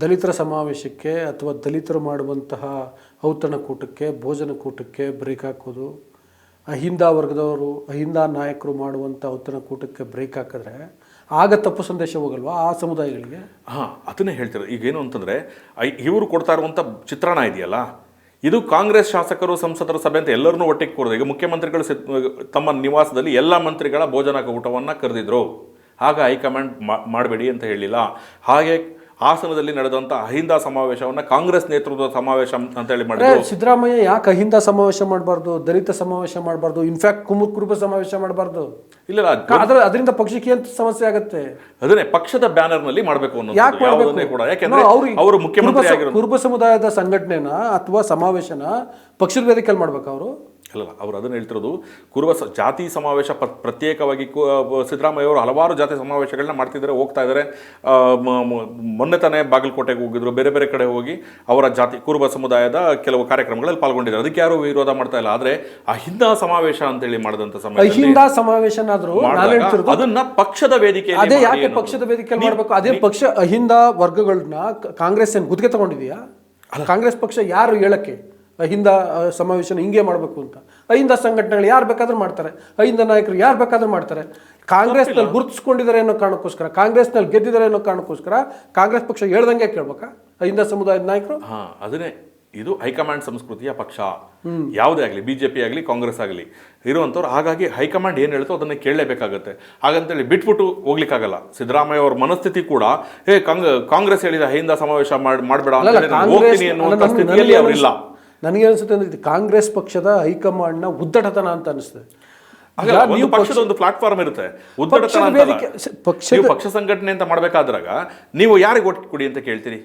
ದಲಿತರ ಸಮಾವೇಶಕ್ಕೆ ಅಥವಾ ದಲಿತರು ಮಾಡುವಂತಹ ಔತಣಕೂಟಕ್ಕೆ, ಭೋಜನಕೂಟಕ್ಕೆ ಬ್ರೇಕ್ ಹಾಕೋದು, ಅಹಿಂದ ವರ್ಗದವರು, ಅಹಿಂದ ನಾಯಕರು ಮಾಡುವಂಥ ಔತಣಕೂಟಕ್ಕೆ ಬ್ರೇಕ್ ಹಾಕಿದ್ರೆ ಆಗ ತಪ್ಪು ಸಂದೇಶ ಹೋಗಲ್ವಾ ಆ ಸಮುದಾಯಗಳಿಗೆ? ಹಾಂ, ಅದನ್ನೇ ಹೇಳ್ತಾರೆ ಈಗೇನು ಅಂತಂದರೆ ಇವರು ಕೊಡ್ತಾ ಇರುವಂಥ ಚಿತ್ರಣ ಇದೆಯಲ್ಲ, ಇದು ಕಾಂಗ್ರೆಸ್ ಶಾಸಕರು, ಸಂಸದರ, ಸಭೆ ಅಂತ ಎಲ್ಲರನ್ನೂ ಒಟ್ಟಿಗೆ ಕೂರಿದೆ. ಈಗ ಮುಖ್ಯಮಂತ್ರಿಗಳು ತಮ್ಮ ನಿವಾಸದಲ್ಲಿ ಎಲ್ಲ ಮಂತ್ರಿಗಳ ಭೋಜನ ಕೂಟವನ್ನು ಕರೆದಿದ್ರು. ಆಗ ಹೈಕಮಾಂಡ್ ಮಾಡಬೇಡಿ ಅಂತ ಹೇಳಿಲ್ಲ. ಹಾಗೆ ಹಾಸನದಲ್ಲಿ ನಡೆದಂತ ಅಹಿಂದ ಸಮಾವೇಶವನ್ನು ಕಾಂಗ್ರೆಸ್ ನೇತೃತ್ವದ ಸಮಾವೇಶ ಅಂತ ಹೇಳಿ ಮಾಡಿದ್ರು. ಸಿದ್ದರಾಮಯ್ಯ ಯಾಕೆ ಅಹಿಂದ ಸಮಾವೇಶ ಮಾಡಬಾರ್ದು ದಲಿತ ಸಮಾವೇಶ ಮಾಡಬಾರ್ದು ಇನ್ಫ್ಯಾಕ್ಟ್ ಕುಮುರ್ ಕುರುಬ ಸಮಾವೇಶ ಮಾಡಬಾರ್ದು? ಇಲ್ಲ ಅದ್ರ ಅದರಿಂದ ಪಕ್ಷಕ್ಕೆ ಏನು ಸಮಸ್ಯೆ ಆಗುತ್ತೆ? ಅದನ್ನೇ ಪಕ್ಷದ ಬ್ಯಾನರ್ನಲ್ಲಿ ಮಾಡಬೇಕು ಅನ್ನೋದು. ಯಾಕೆ ಯಾವುದನ್ನೇ ಕೂಡ. ಯಾಕೆಂದ್ರೆ ಅವರು ಮುಖ್ಯಮಂತ್ರಿ ಕುರುಬ ಸಮುದಾಯದ ಸಂಘಟನೆನ ಅಥವಾ ಸಮಾವೇಶನ ಪಕ್ಷದ ವೇದಿಕೆಯಲ್ಲಿ ಮಾಡ್ಬೇಕು ಅವರು? ಅಲ್ಲ ಅವರು ಅದನ್ನು ಹೇಳ್ತಿರೋದು ಕುರುವ ಜಾತಿ ಸಮಾವೇಶ ಪ- ಪ್ರತ್ಯೇಕವಾಗಿ ಸಿದ್ದರಾಮಯ್ಯ ಅವರು ಹಲವಾರು ಜಾತಿ ಸಮಾವೇಶಗಳನ್ನ ಮಾಡ್ತಿದ್ದಾರೆ ಹೋಗ್ತಾ ಇದ್ದಾರೆ ಮೊನ್ನೆ ತಾನೇ ಬಾಗಲಕೋಟೆಗೆ ಹೋಗಿದ್ರು ಬೇರೆ ಬೇರೆ ಕಡೆ ಹೋಗಿ ಅವರ ಜಾತಿ ಕುರುಬ ಸಮುದಾಯದ ಕೆಲವು ಕಾರ್ಯಕ್ರಮಗಳಲ್ಲಿ ಪಾಲ್ಗೊಂಡಿದ್ದಾರೆ. ಅದಕ್ಕೆ ಯಾರು ವಿರೋಧ ಮಾಡ್ತಾ ಇಲ್ಲ. ಆದ್ರೆ ಅಹಿಂದ ಸಮಾವೇಶ ಅಂತೇಳಿ ಮಾಡಿದಂಥ ಸಮಯ ಅಹಿಂದ ಸಮಾವೇಶನಾದ್ರು ಅದನ್ನ ಪಕ್ಷದ ವೇದಿಕೆ ಅದೇ ಯಾಕೆ ಪಕ್ಷದ ವೇದಿಕೆ ಮಾಡಬೇಕು? ಅದೇ ಪಕ್ಷ ಅಹಿಂದ ವರ್ಗಗಳನ್ನ ಕಾಂಗ್ರೆಸ್ ಏನು ಗುತ್ತಿಗೆ ತಗೊಂಡಿದೆಯಾ? ಕಾಂಗ್ರೆಸ್ ಪಕ್ಷ ಯಾರು ಹೇಳಕ್ಕೆ ಅಹಿಂದ ಸಮಾವೇಶನ ಹಿಂಗೆ ಮಾಡಬೇಕು ಅಂತ. ಅಹಿಂದ ಸಂಘಟನೆಗಳು ಯಾರು ಬೇಕಾದ್ರೂ ಮಾಡ್ತಾರೆ. ಅಹಿಂದ ನಾಯಕರು ಯಾರು ಬೇಕಾದ್ರೂ ಮಾಡ್ತಾರೆ. ಕಾಂಗ್ರೆಸ್ನಲ್ಲಿ ಗುರುತಿಸ್ಕೊಂಡಿದ್ದಾರೆ ಅನ್ನೋ ಕಾರಣಕ್ಕೋಸ್ಕರ ಕಾಂಗ್ರೆಸ್ನಲ್ಲಿ ಗೆದ್ದಿದ್ದಾರೆ ಅನ್ನೋ ಕಾರಣಕ್ಕೋಸ್ಕರ ಕಾಂಗ್ರೆಸ್ ಪಕ್ಷ ಹೇಳ್ದಂಗೆ ಕೇಳ್ಬೇಕಾ? ಅಹಿಂದ ಸಮುದಾಯದ ನಾಯಕರು? ಹಾ ಅದನ್ನೇ. ಇದು ಹೈಕಮಾಂಡ್ ಸಂಸ್ಕೃತಿಯ ಪಕ್ಷ. ಯಾವುದೇ ಆಗಲಿ ಬಿಜೆಪಿ ಆಗಲಿ ಕಾಂಗ್ರೆಸ್ ಆಗಲಿ. ಇರುವಂಥವ್ರು ಹಾಗಾಗಿ ಹೈಕಮಾಂಡ್ ಏನು ಹೇಳ್ತೋ ಅದನ್ನ ಕೇಳಲೇಬೇಕಾಗತ್ತೆ. ಹಾಗಂತೇಳಿ ಬಿಟ್ಬಿಟ್ಟು ಹೋಗ್ಲಿಕ್ಕಾಗಲ್ಲ. ಸಿದ್ದರಾಮಯ್ಯ ಅವ್ರ ಮನಸ್ಥಿತಿ ಕೂಡ ಏ ಕಾಂಗ್ ಕಾಂಗ್ರೆಸ್ ಹೇಳಿದ ಹಿಂದ ಸಮಾವೇಶ ಮಾಡ್- ಮಾಡಬೇಡ ಅಂತ ಹೇಳಿ ಹೋಗ್ತೀನಿ ಅನ್ನುವಂಥ ಸ್ಥಿತಿಯಲ್ಲಿ ಅವರಿಲ್ಲ. ನನಗೆ ಅನಿಸುತ್ತೆ ಅಂದರೆ ಇದು ಕಾಂಗ್ರೆಸ್ ಪಕ್ಷದ ಹೈಕಮಾಂಡ್ನ ಉದ್ದಟತನ ಅಂತ ಅನಿಸ್ತದೆ ನೀವು ಪಕ್ಷದ ಒಂದು ಪ್ಲಾಟ್ಫಾರ್ಮ್ ಇರುತ್ತೆ. ಉದ್ದಟತನ ನೀವು ಪಕ್ಷ ಸಂಘಟನೆ ಅಂತ ಮಾಡಬೇಕಾದ್ರಾಗ ನೀವು ಯಾರಿಗೆ ಓಟ್ ಕೊಡಿ ಅಂತ ಕೇಳ್ತೀರಿ?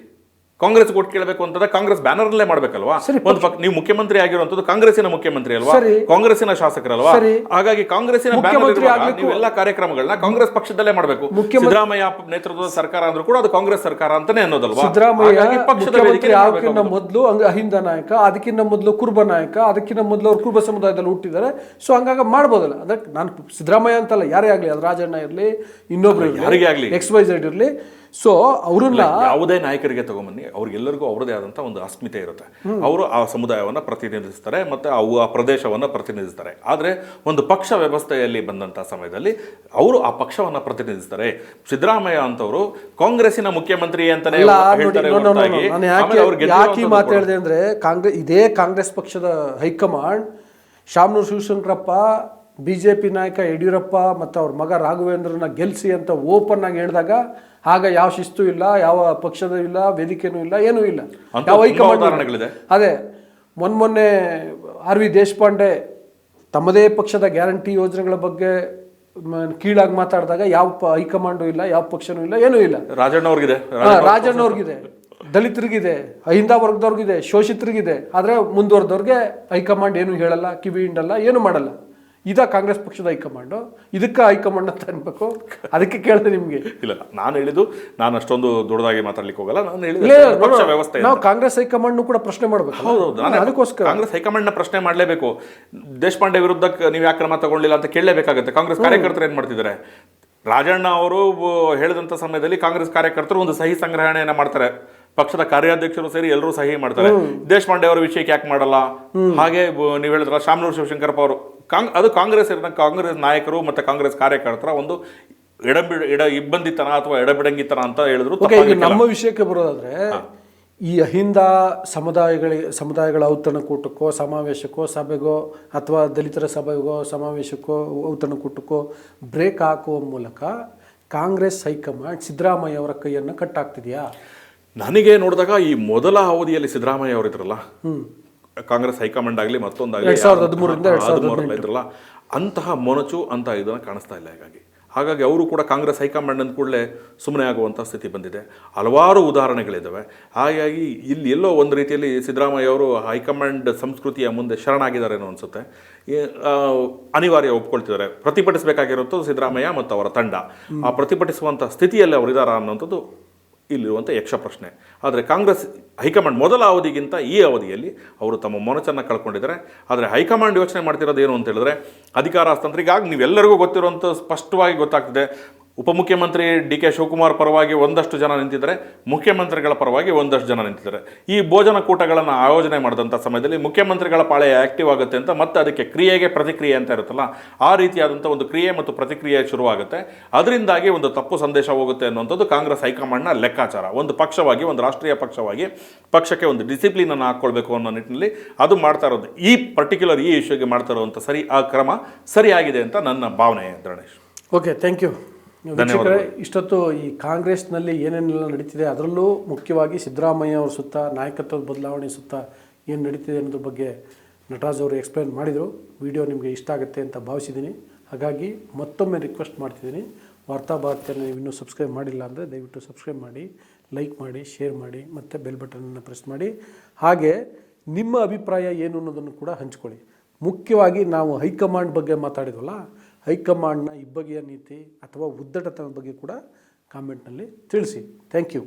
ಕಾಂಗ್ರೆಸ್ ಕೊಟ್ಟು ಕೇಳಬೇಕು ಅಂತಂದ್ರೆ ಕಾಂಗ್ರೆಸ್ ಬ್ಯಾನರ್ ಅಲ್ಲೇ ಮಾಡ್ಬೇಕಲ್ವಾ ಒಂದು ಪಕ್ಷ ನೀವು ಮುಖ್ಯಮಂತ್ರಿ ಆಗಿರುವಂತದ್ದು ಕಾಂಗ್ರೆಸ್ಸಿನ ಮುಖ್ಯಮಂತ್ರಿ ಅಲ್ವಾ? ಕಾಂಗ್ರೆಸ್ ಕಾಂಗ್ರೆಸ್ಸಿನ ಶಾಸಕರಲ್ವಾ? ಹಾಗಾಗಿ ಕಾಂಗ್ರೆಸ್ಸಿನ ಎಲ್ಲ ಕಾರ್ಯಕ್ರಮಗಳನ್ನ ಕಾಂಗ್ರೆಸ್ ಪಕ್ಷದಲ್ಲೇ ಮಾಡಬೇಕು. ಸಿದ್ದರಾಮಯ್ಯ ನೇತೃತ್ವದ ಸರ್ಕಾರ ಅಂದ್ರೂ ಕೂಡ ಅದು ಕಾಂಗ್ರೆಸ್ ಸರ್ಕಾರ ಅಂತಾನೆ ಅನ್ನೋದಲ್ವಾ? ಸಿದ್ದರಾಮಯ್ಯ ಪಕ್ಷದ ಮಾಡ್ಬೇಕು. ಮೊದಲು ಅಹಿಂದ ನಾಯಕ ಅದಕ್ಕಿಂತ ಮೊದಲು ಕುರುಬ ನಾಯಕ ಅದಕ್ಕಿಂತ ಮೊದಲು ಅವರು ಕುರುಬ ಸಮುದಾಯದಲ್ಲಿ ಹುಟ್ಟಿದ್ದಾರೆ. ಸೊ ಹಂಗಾಗಿ ಮಾಡ್ಬೋದಲ್ಲ. ಅದಕ್ಕೆ ನಾನು ಸಿದ್ದರಾಮಯ್ಯ ಅಂತಲ್ಲ ಯಾರೇ ಆಗಲಿ ಅದು ರಾಜಣ್ಣ ಇರಲಿ ಇನ್ನೊಬ್ರು ಯಾರಿಗೇ ಆಗ್ಲಿ. ಎಕ್ಸ್ ವೈ ಝೆಡ್ ಇರಲಿ. ಸೊ ಅವರನ್ನ ಯಾವುದೇ ನಾಯಕರಿಗೆ ತಗೊಂಬನ್ನಿ ಅವ್ರಿಗೆಲ್ಲರಿಗೂ ಅವರದೇ ಆದಂಥ ಒಂದು ಅಸ್ಮಿತೆ ಇರುತ್ತೆ. ಅವರು ಆ ಸಮುದಾಯವನ್ನ ಪ್ರತಿನಿಧಿಸ್ತಾರೆ ಮತ್ತೆ ಅವು ಆ ಪ್ರದೇಶವನ್ನ ಪ್ರತಿನಿಧಿಸ್ತಾರೆ. ಆದ್ರೆ ಒಂದು ಪಕ್ಷ ವ್ಯವಸ್ಥೆಯಲ್ಲಿ ಬಂದಂತ ಸಮಯದಲ್ಲಿ ಅವರು ಆ ಪಕ್ಷವನ್ನ ಪ್ರತಿನಿಧಿಸ್ತಾರೆ. ಸಿದ್ದರಾಮಯ್ಯ ಅಂತವರು ಕಾಂಗ್ರೆಸ್ಸಿನ ಮುಖ್ಯಮಂತ್ರಿ ಅಂತಾನೆ ಯಾಕೆ ಮಾತಾಡಿದೆ ಮಾತು ಹೇಳಿದೆ ಅಂದ್ರೆ ಕಾಂಗ್ರೆಸ್ ಇದೇ ಕಾಂಗ್ರೆಸ್ ಪಕ್ಷದ high command Shamanur Shivashankarappa B J P ನಾಯಕ ಯಡಿಯೂರಪ್ಪ ಮತ್ತು ಅವ್ರ ಮಗ ರಾಘವೇಂದ್ರನ ಗೆಲ್ಲಿಸಿ ಅಂತ ಓಪನ್ ಆಗಿ ಹೇಳಿದಾಗ ಆಗ ಯಾವ ಶಿಸ್ತು ಇಲ್ಲ ಯಾವ ಪಕ್ಷದ ಇಲ್ಲ ವೇದಿಕೆನೂ ಇಲ್ಲ ಏನೂ ಇಲ್ಲ. ಯಾವ ಹೈಕಮಾಂಡ್ ಅದೇ ಮೊನ್ನೆ ಮೊನ್ನೆ ಆರ್ ವಿ ದೇಶಪಾಂಡೆ ತಮ್ಮದೇ ಪಕ್ಷದ ಗ್ಯಾರಂಟಿ ಯೋಜನೆಗಳ ಬಗ್ಗೆ ಕೀಳಾಗಿ ಮಾತಾಡಿದಾಗ ಯಾವ ಹೈಕಮಾಂಡು ಇಲ್ಲ ಯಾವ ಪಕ್ಷನೂ ಇಲ್ಲ ಏನೂ ಇಲ್ಲ. ರಾಜಣ್ಣ ಅವ್ರಿಗಿದೆ. ಹಾ, ರಾಜಣ್ಣವ್ರಿಗಿದೆ ದಲಿತರಿಗಿದೆ ಅಹಿಂದ ವರ್ಗದವ್ರಿಗಿದೆ ಶೋಷಿತರಿಗಿದೆ ಆದರೆ ಮುಂದುವರೆದವ್ರಿಗೆ ಹೈಕಮಾಂಡ್ ಏನು ಹೇಳಲ್ಲ ಕಿವಿ ಹಿಂಡಲ್ಲ ಏನು ಮಾಡಲ್ಲ. ಇದ ಕಾಂಗ್ರೆಸ್ ಪಕ್ಷದ ಹೈಕಮಾಂಡ್. ಇದಕ್ಕೆ ಹೈಕಮಾಂಡ್ ಅಂತ ಅನ್ಬೇಕು. ಅದಕ್ಕೆ ಕೇಳಿದೆ ನಿಮಗೆ. ಇಲ್ಲ ನಾನು ಹೇಳಿದ್ದು ನಾನು ಅಷ್ಟೊಂದು ದೊಡ್ಡದಾಗಿ ಮಾತಾಡ್ಲಿಕ್ಕೆ ಹೋಗಲ್ಲ ನಾನು ಹೇಳಿದ ವ್ಯವಸ್ಥೆ ನಾವು ಕಾಂಗ್ರೆಸ್ ಹೈಕಮಾಂಡ್ ಕೂಡ ಪ್ರಶ್ನೆ ಮಾಡಬೇಕು ಹೌದು ನಾನು ಅದಕ್ಕೋಸ್ಕರ. ಕಾಂಗ್ರೆಸ್ ಹೈಕಮಾಂಡ್ನ ನ ಪ್ರಶ್ನೆ ಮಾಡಲೇಬೇಕು. ದೇಶಪಾಂಡೆ ವಿರುದ್ಧ ನೀವು ಯಾಕೆ ಕ್ರಮ ತಗೊಂಡಿಲ್ಲ ಅಂತ ಕೇಳಲೇಬೇಕಾಗುತ್ತೆ. ಕಾಂಗ್ರೆಸ್ ಕಾರ್ಯಕರ್ತರು ಏನು ಮಾಡ್ತಿದ್ದಾರೆ? ರಾಜಣ್ಣ ಅವರು ಹೇಳಿದಂಥ ಹೇಳಿದಂತ ಸಮಯದಲ್ಲಿ ಕಾಂಗ್ರೆಸ್ ಕಾರ್ಯಕರ್ತರು ಒಂದು ಸಹಿ ಸಂಗ್ರಹಣೆಯನ್ನು ಮಾಡ್ತಾರೆ. ಪಕ್ಷದ ಕಾರ್ಯಾಧ್ಯಕ್ಷರು ಸೇರಿ ಎಲ್ಲರೂ ಸಹಿ ಮಾಡ್ತಾರೆ. ದೇಶಪಾಂಡೆ ಅವರ ವಿಷಯಕ್ಕೆ ಯಾಕೆ ಮಾಡಲ್ಲ? ಹಾಗೆ ನೀವು ಹೇಳಿದ್ರ ಶಾಮನೂರು ಶಿವಶಂಕರಪ್ಪ ಅವರು. ಕಾಂಗ್ ಅದು ಕಾಂಗ್ರೆಸ್ ಇರೋ ಕಾಂಗ್ರೆಸ್ ನಾಯಕರು ಮತ್ತು ಕಾಂಗ್ರೆಸ್ ಕಾರ್ಯಕರ್ತರ ಒಂದು ಎಡಬಿಡ ಎಡ ಇಬ್ಬಂದಿತನ ಅಥವಾ ಎಡಬಿಡಂಗಿತನ ಅಂತ ಹೇಳಿದ್ರು ಈಗ ನಮ್ಮ ವಿಷಯಕ್ಕೆ ಬರೋದಾದ್ರೆ ಈ ಅಹಿಂದ ಸಮುದಾಯಗಳಿಗೆ ಸಮುದಾಯಗಳ ಔತಣಕೂಟಕ್ಕೋ ಸಮಾವೇಶಕ್ಕೋ ಸಭೆಗೋ ಅಥವಾ ದಲಿತರ ಸಭೆಗೋ ಸಮಾವೇಶಕ್ಕೋ ಔತಣಕೂಟಕ್ಕೋ ಬ್ರೇಕ್ ಹಾಕುವ ಮೂಲಕ ಕಾಂಗ್ರೆಸ್ ಹೈಕಮಾಂಡ್ ಸಿದ್ದರಾಮಯ್ಯ ಅವರ ಕೈಯನ್ನು ಕಟ್ಟಾಗ್ತಿದೆಯಾ ನನಗೆ ನೋಡಿದಾಗ ಈ ಮೊದಲ ಅವಧಿಯಲ್ಲಿ ಸಿದ್ದರಾಮಯ್ಯ ಅವರು ಇದ್ರಲ್ಲ ಕಾಂಗ್ರೆಸ್ ಹೈಕಮಾಂಡ್ ಆಗಲಿ ಮತ್ತೊಂದಾಗಲಿ ಇದ್ರಲ್ಲ ಅಂತಹ ಮೊನಚು ಅಂತ ಇದನ್ನ ಕಾಣಿಸ್ತಾ ಇಲ್ಲ ಹಾಗಾಗಿ. ಹಾಗಾಗಿ ಅವರು ಕೂಡ ಕಾಂಗ್ರೆಸ್ ಹೈಕಮಾಂಡ್ ಅಂದ ಕೂಡಲೇ ಸುಮ್ಮನೆ ಆಗುವಂಥ ಸ್ಥಿತಿ ಬಂದಿದೆ. ಹಲವಾರು ಉದಾಹರಣೆಗಳಿದ್ದಾವೆ ಹಾಗಾಗಿ ಇಲ್ಲಿ ಎಲ್ಲೋ ಒಂದು ರೀತಿಯಲ್ಲಿ ಸಿದ್ದರಾಮಯ್ಯ ಅವರು ಹೈಕಮಾಂಡ್ ಸಂಸ್ಕೃತಿಯ ಮುಂದೆ ಶರಣಾಗಿದ್ದಾರೇನೋ ಅನಿಸುತ್ತೆ. ಅನಿವಾರ್ಯ ಒಪ್ಕೊಳ್ತಿದ್ದಾರೆ. ಪ್ರತಿಭಟಿಸಬೇಕಾಗಿರೋದು ಸಿದ್ದರಾಮಯ್ಯ ಮತ್ತು ಅವರ ತಂಡ. ಆ ಪ್ರತಿಭಟಿಸುವಂಥ ಸ್ಥಿತಿಯಲ್ಲಿ ಅವರಿದ್ದಾರಾ ಅನ್ನೋಂಥದ್ದು ಇಲ್ಲಿರುವಂಥ ಯಕ್ಷ ಪ್ರಶ್ನೆ. ಆದರೆ ಕಾಂಗ್ರೆಸ್ ಹೈಕಮಾಂಡ್ ಮೊದಲ ಅವಧಿಗಿಂತ ಈ ಅವಧಿಯಲ್ಲಿ ಅವರು ತಮ್ಮ ಮೊನಚನ್ನು ಕಳ್ಕೊಂಡಿದ್ದಾರೆ. ಆದರೆ ಹೈಕಮಾಂಡ್ ಯೋಚನೆ ಮಾಡ್ತಿರೋದು ಏನು ಅಂತ ಹೇಳಿದ್ರೆ ಅಧಿಕಾರ ಹಸ್ತಾಂತರ ನೀವೆಲ್ಲರಿಗೂ ಗೊತ್ತಿರುವಂಥ ಸ್ಪಷ್ಟವಾಗಿ ಗೊತ್ತಾಗ್ತಿದೆ. ಉಪಮುಖ್ಯಮಂತ್ರಿ ಡಿ ಕೆ ಶಿವಕುಮಾರ್ ಪರವಾಗಿ ಒಂದಷ್ಟು ಜನ ನಿಂತಿದ್ದಾರೆ. ಮುಖ್ಯಮಂತ್ರಿಗಳ ಪರವಾಗಿ ಒಂದಷ್ಟು ಜನ ನಿಂತಿದ್ದಾರೆ. ಈ ಭೋಜನ ಕೂಟಗಳನ್ನು ಆಯೋಜನೆ ಮಾಡಿದಂಥ ಸಮಯದಲ್ಲಿ ಮುಖ್ಯಮಂತ್ರಿಗಳ ಪಾಳೆ ಆಕ್ಟಿವ್ ಆಗುತ್ತೆ ಅಂತ ಮತ್ತೆ ಅದಕ್ಕೆ ಕ್ರಿಯೆಗೆ ಪ್ರತಿಕ್ರಿಯೆ ಅಂತ ಇರುತ್ತಲ್ಲ, ಆ ರೀತಿಯಾದಂಥ ಒಂದು ಕ್ರಿಯೆ ಮತ್ತು ಪ್ರತಿಕ್ರಿಯೆ ಶುರುವಾಗುತ್ತೆ. ಅದರಿಂದಾಗಿ ಒಂದು ತಪ್ಪು ಸಂದೇಶ ಹೋಗುತ್ತೆ ಅನ್ನುವಂಥದ್ದು ಕಾಂಗ್ರೆಸ್ ಹೈಕಮಾಂಡ್ನ ಲೆಕ್ಕಾಚಾರ. ಒಂದು ಪಕ್ಷವಾಗಿ, ಒಂದು ರಾಷ್ಟ್ರೀಯ ಪಕ್ಷವಾಗಿ ಪಕ್ಷಕ್ಕೆ ಒಂದು ಡಿಸಿಪ್ಲಿನನ್ನು ಹಾಕ್ಕೊಳ್ಬೇಕು ಅನ್ನೋ ನಿಟ್ಟಿನಲ್ಲಿ ಅದು ಮಾಡ್ತಾ ಇರೋದು. ಈ ಪರ್ಟಿಕ್ಯುಲರ್ ಈ ಇಶ್ಯೂಗೆ ಮಾಡ್ತಾ ಇರುವಂಥ ಸರಿ, ಆ ಕ್ರಮ ಸರಿಯಾಗಿದೆ ಅಂತ ನನ್ನ ಭಾವನೆ ಗಣೇಶ್ ಓಕೆ, ಥ್ಯಾಂಕ್ ಯು. ವೀಕ್ಷಕರೇ ಇಷ್ಟೊತ್ತು ಈ ಕಾಂಗ್ರೆಸ್ನಲ್ಲಿ ಏನೇನೆಲ್ಲ ನಡೀತಿದೆ ಅದರಲ್ಲೂ ಮುಖ್ಯವಾಗಿ ಸಿದ್ದರಾಮಯ್ಯ ಅವ್ರ ಸುತ್ತ ನಾಯಕತ್ವದ ಬದಲಾವಣೆ ಸುತ್ತ ಏನು ನಡೀತಿದೆ ಅನ್ನೋದ್ರ ಬಗ್ಗೆ ನಟರಾಜ್ ಅವರು ಎಕ್ಸ್ಪ್ಲೇನ್ ಮಾಡಿದರು. ವಿಡಿಯೋ ನಿಮಗೆ ಇಷ್ಟ ಆಗುತ್ತೆ ಅಂತ ಭಾವಿಸಿದ್ದೀನಿ. ಹಾಗಾಗಿ ಮತ್ತೊಮ್ಮೆ ರಿಕ್ವೆಸ್ಟ್ ಮಾಡ್ತಿದ್ದೀನಿ. ವಾರ್ತಾ ಭಾರತಿಯನ್ನು ನೀವು ಇನ್ನೂ ಸಬ್ಸ್ಕ್ರೈಬ್ ಮಾಡಿಲ್ಲ ಅಂದರೆ ದಯವಿಟ್ಟು ಸಬ್ಸ್ಕ್ರೈಬ್ ಮಾಡಿ ಲೈಕ್ ಮಾಡಿ ಶೇರ್ ಮಾಡಿ ಮತ್ತು ಬೆಲ್ ಬಟನನ್ನು ಪ್ರೆಸ್ ಮಾಡಿ. ಹಾಗೆ ನಿಮ್ಮ ಅಭಿಪ್ರಾಯ ಏನು ಅನ್ನೋದನ್ನು ಕೂಡ ಹಂಚ್ಕೊಳ್ಳಿ. ಮುಖ್ಯವಾಗಿ ನಾವು ಹೈಕಮಾಂಡ್ ಬಗ್ಗೆ ಮಾತಾಡಿದ್ವಲ್ಲ ಹೈಕಮಾಂಡ್ನ ಇಬ್ಬಗೆಯ ನೀತಿ ಅಥವಾ ಉದ್ದಟತನದ ಬಗ್ಗೆ ಕೂಡ ಕಾಮೆಂಟ್ನಲ್ಲಿ ತಿಳಿಸಿ. Thank you.